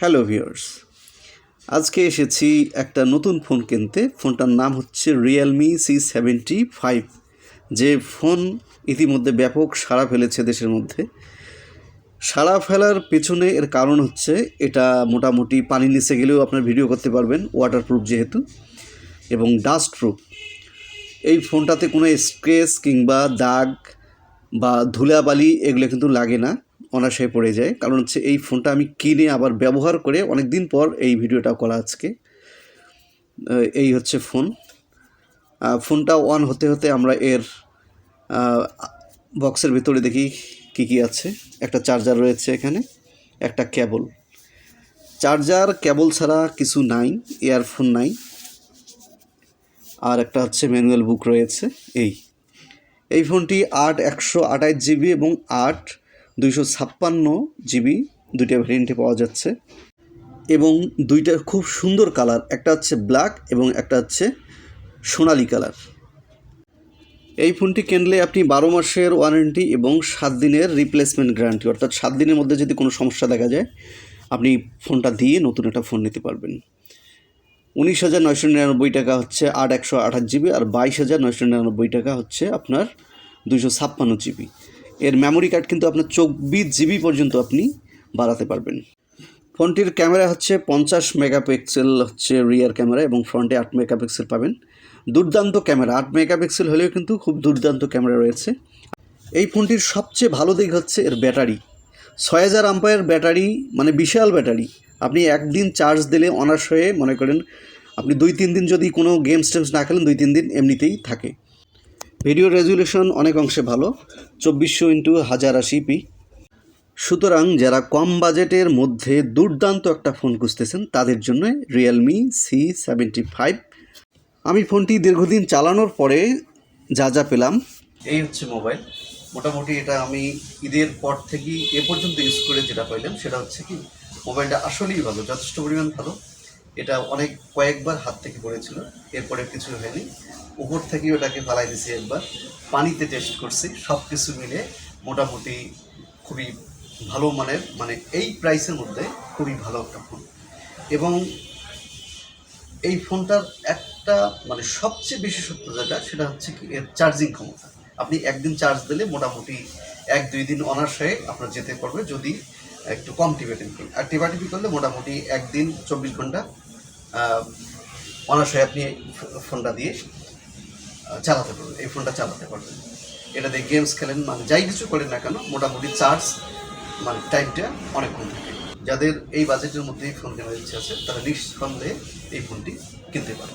Hello viewers, আজকে এসেছি একটা নতুন ফোন কিনতে। ফোনটার নাম হচ্ছে রিয়েলমি সি সেভেন্টি ফাইভ যে ফোন ইতিমধ্যে ব্যাপক সাড়া ফেলেছে দেশের মধ্যে। সাড়া ফেলার পেছনে এর কারণ হচ্ছে, এটা মোটামুটি পানি নিচে গেলেও আপনার ভিডিও করতে পারবেন ওয়াটারপ্রুফ যেহেতু, এবং ডাস্ট প্রুফ এই ফোনটাতে কোনো স্ক্রেচ কিংবা দাগ বা ধুলাবালি এগুলো কিন্তু লাগে না। অনায়াসে পড়ে যায়। কারণ হচ্ছে এই ফোনটা আমি কিনে আবার ব্যবহার করে অনেক দিন পর এই ভিডিওটা করা আজকে। এই হচ্ছে ফোন। ফোনটা অন হতে হতে আমরা এর বক্সের ভিতরে দেখি কি কি আছে। একটা চার্জার রয়েছে এখানে, একটা কেবল চার্জার কেবল ছাড়া কিছু নাই ইয়ারফোন নাই। আর একটা হচ্ছে ম্যানুয়াল বুক রয়েছে, এই। এই ফোনটি আট, একশো আঠাশ জিবি এবং আট দুইশো ছাপ্পান্ন জিবি দুইটা ভ্যারিয়েন্টে পাওয়া যাচ্ছে। এবং দুইটা খুব সুন্দর কালার একটা হচ্ছে ব্ল্যাক এবং একটা হচ্ছে সোনালি কালার এই ফোনটি কিনলে আপনি বারো মাসের ওয়ারেন্টি এবং সাত দিনের রিপ্লেসমেন্ট গ্যারান্টি অর্থাৎ সাত দিনের মধ্যে যদি কোনো সমস্যা দেখা যায়, আপনি ফোনটা দিয়ে নতুন একটা ফোন নিতে পারবেন। উনিশ হাজার নয়শো নিরানব্বই টাকা হচ্ছে আট একশো আঠাশ জিবি আর বাইশ হাজার নয়শো নিরানব্বই টাকা হচ্ছে আপনার দুশো ছাপ্পান্ন জিবি। এর মেমোরি কার্ড কিন্তু আপনার চব্বিশ জিবি পর্যন্ত আপনি বাড়াতে পারবেন। ফোনটির ক্যামেরা হচ্ছে পঞ্চাশ মেগাপিক্সেল হচ্ছে রিয়ার ক্যামেরা এবং ফ্রন্টে আট মেগাপিক্সেল পাবেন। দুর্দান্ত ক্যামেরা, আট মেগাপিক্সেল হলেও কিন্তু খুব দুর্দান্ত ক্যামেরা রয়েছে। এই ফোনটির সবচেয়ে ভালো দিক হচ্ছে এর ব্যাটারি। ছয় হাজার আম্পায়ার ব্যাটারি মানে বিশাল ব্যাটারি। আপনি একদিন চার্জ দিলে অনার্স হয়ে মনে করেন আপনি দুই তিন দিন যদি কোনো গেমস টেমস না খেলেন, দুই তিন দিন এমনিতেই থাকে। ভিডিও রেজুলেশন অনেক অংশে ভালো, চব্বিশশো ইন্টু হাজার আশি পি। সুতরাং যারা কম বাজেটের মধ্যে দুর্দান্ত একটা ফোন খুঁজতেছেন, তাদের জন্য রিয়েলমি সি সেভেন্টি ফাইভ আমি ফোনটি দীর্ঘদিন চালানোর পরে যা যা পেলাম, এই হচ্ছে মোবাইল। মোটামুটি এটা আমি ঈদের পর থেকেই এ পর্যন্ত ইউজ করে যেটা পাইলাম, সেটা হচ্ছে কি, মোবাইলটা আসলেই ভালো, যথেষ্ট পরিমাণ ভালো। এটা অনেক কয়েকবার হাত থেকে পড়েছিল, এরপরে কিছু হয়নি। উপর থেকে ওটাকে ফালাই দিছি একবার। পানিতে টেস্ট করছি সব কিছু মিলে মোটামুটি খুবই ভালো মানের মানে এই প্রাইসের মধ্যে খুবই ভালো একটা ফোন এবং এই ফোনটার একটা মানে সবচেয়ে বিশেষত্ব যেটা সেটা হচ্ছে কি, এর চার্জিং ক্ষমতা। আপনি একদিন চার্জ দিলে মোটামুটি এক দুই দিন অনার্স আপনার যেতে পারবে যদি একটু কম টিপেটিপি করেন। আর টিপাটিপি করলে মোটামুটি একদিন চব্বিশ ঘণ্টা অনার্স আপনি ফোনটা দিয়ে চালাতে পারবেন, এই ফোনটা চালাতে পারবেন। এটা দিয়ে গেমস খেলেন মানে যাই কিছু করেন না কেন, মোটামুটি চার্জ মানে টাইমটা অনেকক্ষণ থাকে। যাদের এই বাজেটের মধ্যে এই ফোন কেনার ইচ্ছে আছে, তারা নিঃসন্দেহে এই ফোনটি কিনতে পারে